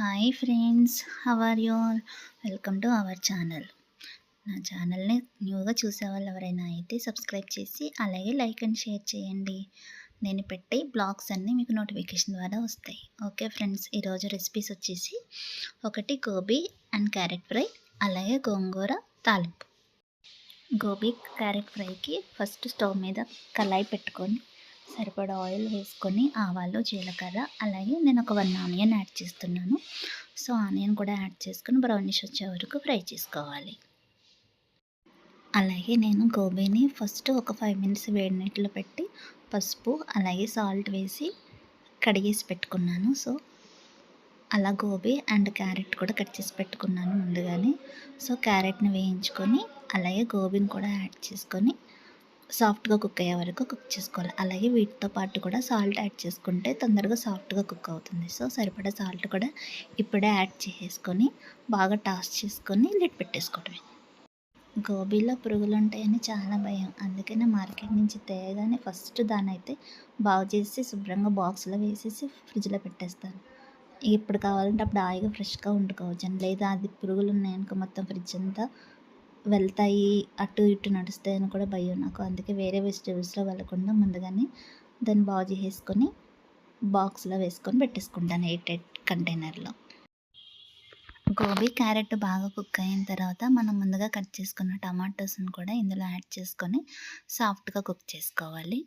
Hi friends how are you welcome to our channel నా ఛానల్ని న్యూగా చూసే వాళ్ళు ఎవరైనా అయితే సబ్స్క్రైబ్ చేసి అలాగే లైక్ అండ్ షేర్ చేయండి. నేను పెట్టే బ్లాగ్స్ అన్నీ మీకు నోటిఫికేషన్ ద్వారా వస్తాయి. ఓకే ఫ్రెండ్స్ ఈరోజు రెసిపీస్ వచ్చేసి ఒకటి గోబీ అండ్ క్యారెట్ ఫ్రై అలాగే గోంగూర తాలింపు. గోబీ క్యారెట్ ఫ్రైకి ఫస్ట్ స్టవ్ మీద కళాయి పెట్టుకొని సరిపడా ఆయిల్ వేసుకొని ఆవాలు జీలకర్ర అలాగే నేను ఒక వన్ ఆనియన్ యాడ్ చేస్తున్నాను. సో ఆనియన్ కూడా యాడ్ చేసుకొని బ్రౌనిష్ వచ్చే వరకు ఫ్రై చేసుకోవాలి. అలాగే నేను గోబీని ఫస్ట్ ఒక ఫైవ్ మినిట్స్ వేడి నీటిలో పెట్టి పసుపు అలాగే సాల్ట్ వేసి కడిగేసి పెట్టుకున్నాను. సో అలా గోబీ అండ్ క్యారెట్ కూడా కట్ చేసి పెట్టుకున్నాను ముందుగానే. సో క్యారెట్ని వేయించుకొని అలాగే గోబీని కూడా యాడ్ చేసుకొని సాఫ్ట్గా కుక్ అయ్యే వరకు కుక్ చేసుకోవాలి. అలాగే వీటితో పాటు కూడా సాల్ట్ యాడ్ చేసుకుంటే తొందరగా సాఫ్ట్గా కుక్ అవుతుంది. సో సరిపడా సాల్ట్ కూడా ఇప్పుడే యాడ్ చేసుకొని బాగా టాస్ చేసుకొని లిట్ పెట్టేసుకోవడమే. గోబీలో పురుగులు ఉంటాయని చాలా భయం. అందుకనే మార్కెట్ నుంచి తేగానే ఫస్ట్ దాని అయితే బాగు చేసి శుభ్రంగా బాక్స్లో వేసేసి ఫ్రిడ్జ్లో పెట్టేస్తాను. ఎప్పుడు కావాలంటే అప్పుడు హాయిగా ఫ్రెష్గా వండుకోవచ్చు. లేదా అది పురుగులు ఉన్నాయనుకో మొత్తం ఫ్రిడ్జ్ అంతా వెళ్తాయి అటు ఇటు నడుస్తాయి అని కూడా భయం నాకు. అందుకే వేరే వెజిటేబుల్స్లో వెళ్ళకుండా ముందుగానే దాన్ని బాగు చేసేసుకొని బాక్స్లో వేసుకొని పెట్టేసుకుంటాను ఎయిట్ ఎయిట్ కంటైనర్లో. గోబీ క్యారెట్ బాగా కుక్ అయిన తర్వాత మనం ముందుగా కట్ చేసుకున్న టమాటోస్ని కూడా ఇందులో యాడ్ చేసుకొని సాఫ్ట్గా కుక్ చేసుకోవాలి.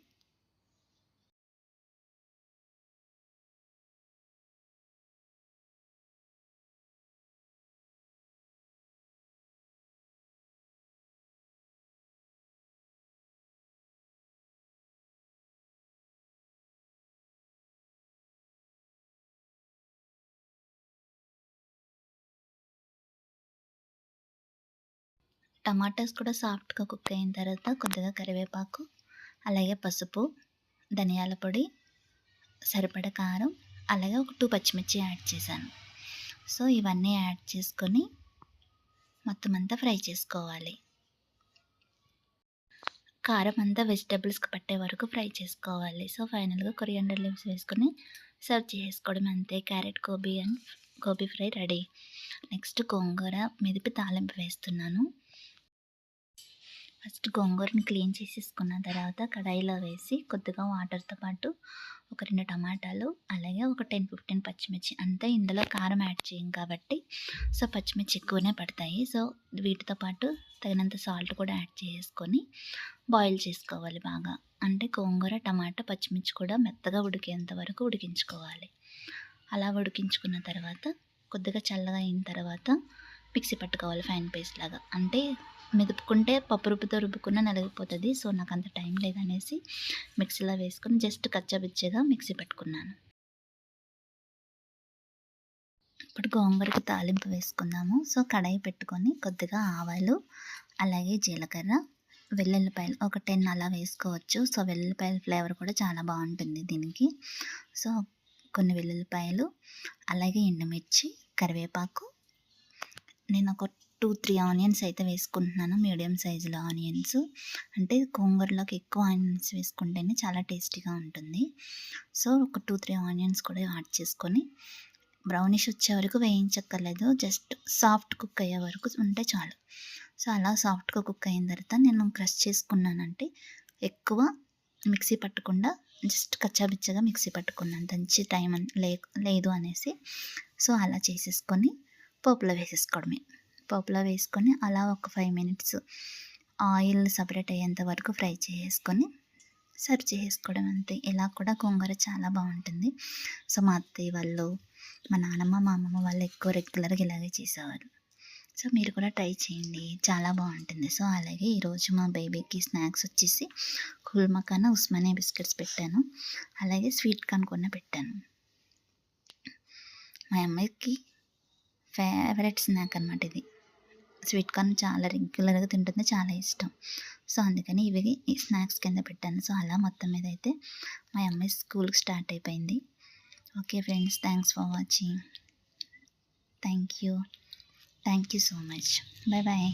టమాటాస్ కూడా సాఫ్ట్గా కుక్ అయిన తర్వాత కొద్దిగా కరివేపాకు అలాగే పసుపు ధనియాల పొడి సరిపడ కారం అలాగే ఒక టూ పచ్చిమిర్చి యాడ్ చేశాను. సో ఇవన్నీ యాడ్ చేసుకొని మొత్తం అంతా ఫ్రై చేసుకోవాలి. కారం అంతా వెజిటేబుల్స్కి పట్టే వరకు ఫ్రై చేసుకోవాలి. సో ఫైనల్గా కొరియండర్ లీవ్స్ వేసుకొని సర్వ్ చేసుకోవడం అంతే. Carrot gobi and gobi fry ready. Next గోంగూర మెదిపి తాలింపు వేస్తున్నాను. ఫస్ట్ గోంగూరని క్లీన్ చేసేసుకున్న తర్వాత కడాయిలో వేసి కొద్దిగా వాటర్తో పాటు ఒక రెండు టమాటాలు అలాగే ఒక టెన్ ఫిఫ్టీన్ పచ్చిమిర్చి అంతే ఇందులో కారం యాడ్ చేయం కాబట్టి సో పచ్చిమిర్చి ఎక్కువనే పడతాయి. సో వీటితో పాటు తగినంత సాల్ట్ కూడా యాడ్ చేసుకొని బాయిల్ చేసుకోవాలి బాగా. అంటే గోంగూర టమాటా పచ్చిమిర్చి కూడా మెత్తగా ఉడికేంత వరకు ఉడికించుకోవాలి. అలా ఉడికించుకున్న తర్వాత కొద్దిగా చల్లగా అయిన తర్వాత మిక్సీ పట్టుకోవాలి ఫైన్ పేస్ట్ లాగా. అంటే మెదుపుకుంటే పప్పు రుబ్బుతో రుబ్బుకున్న నలిగిపోతుంది. సో నాకు అంత టైం లేదనేసి మిక్సీలో వేసుకొని జస్ట్ కచ్చబిచ్చేగా మిక్సీ పెట్టుకున్నాను. ఇప్పుడు గోంగూరకి తాలింపు వేసుకుందాము. సో కడాయి పెట్టుకొని కొద్దిగా ఆవాలు అలాగే జీలకర్ర వెల్లుల్లిపాయలు ఒక టెన్ అలా వేసుకోవచ్చు. సో వెల్లుల్లిపాయల ఫ్లేవర్ కూడా చాలా బాగుంటుంది దీనికి. సో కొన్ని వెల్లుల్లిపాయలు అలాగే ఎండుమిర్చి కరివేపాకు. నేను ఒక టూ త్రీ ఆనియన్స్ అయితే వేసుకుంటున్నాను. మీడియం సైజులో ఆనియన్స్. అంటే గోంగూరలోకి ఎక్కువ ఆనియన్స్ వేసుకుంటేనే చాలా టేస్టీగా ఉంటుంది. సో ఒక టూ త్రీ ఆనియన్స్ కూడా యాడ్ చేసుకొని బ్రౌనిష్ వచ్చే వరకు వేయించక్కర్లేదు. జస్ట్ సాఫ్ట్ కుక్ అయ్యే వరకు ఉంటే చాలు. సో అలా సాఫ్ట్గా కుక్ అయిన తర్వాత నేను క్రష్ చేసుకున్నానంటే ఎక్కువ మిక్సీ పట్టకుండా జస్ట్ కచ్చాబిచ్చగా మిక్సీ పట్టుకున్నాను. దంచి టైం లే లేదు అనేసి. సో అలా చేసేసుకొని పోపులో వేసేసుకోవడమే. పోపులో వేసుకొని అలా ఒక ఫైవ్ మినిట్స్ ఆయిల్ సపరేట్ అయ్యేంత వరకు ఫ్రై చేసుకొని సర్వ్ చేసుకోవడం అంతే. ఇలా కూడా గోంగూర చాలా బాగుంటుంది. సో మా అత్తయ్య వాళ్ళు మా నానమ్మ మా అమ్మమ్మ వాళ్ళు ఎక్కువ రెగ్యులర్గా ఇలాగే చేసేవారు. సో మీరు కూడా ట్రై చేయండి. చాలా బాగుంటుంది. సో అలాగే ఈరోజు మా బేబీకి స్నాక్స్ వచ్చేసి కుల్మకాన ఉస్మానియా బిస్కెట్స్ పెట్టాను. అలాగే స్వీట్ కార్న్ కూడా పెట్టాను. మా అమ్మాయికి ఫేవరెట్ స్నాక్ అనమాట ఇది. స్వీట్ కార్న్ చాలా రెగ్యులర్గా తింటుంది చాలా ఇష్టం. సో అందుకని ఇవి స్నాక్స్ కింద పెట్టాను. సో అలా మొత్తం మీద అయితే మా అమ్మాయి స్కూల్కి స్టార్ట్ అయిపోయింది. Okay friends thanks for watching. Thank you thank you so much. Bye bye